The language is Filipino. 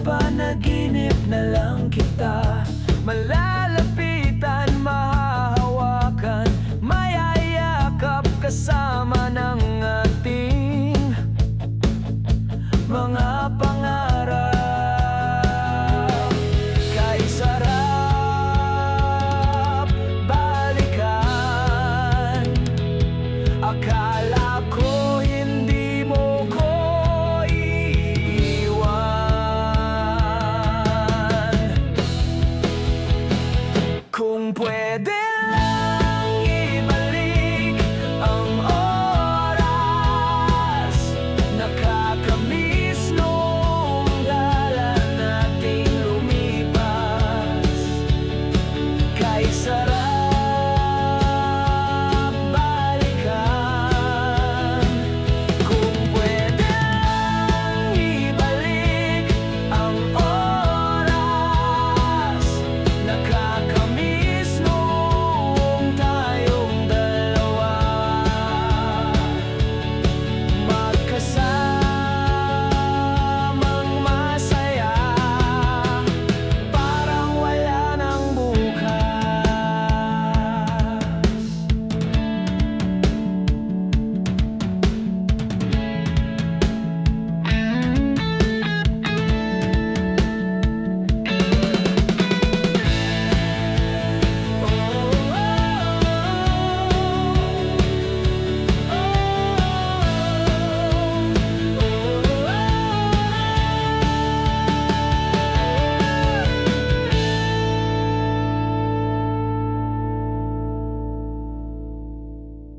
Panaginip na lang kita. Malalapitan, mahahawakan Mayayakap kasama ng ating Mga pang now.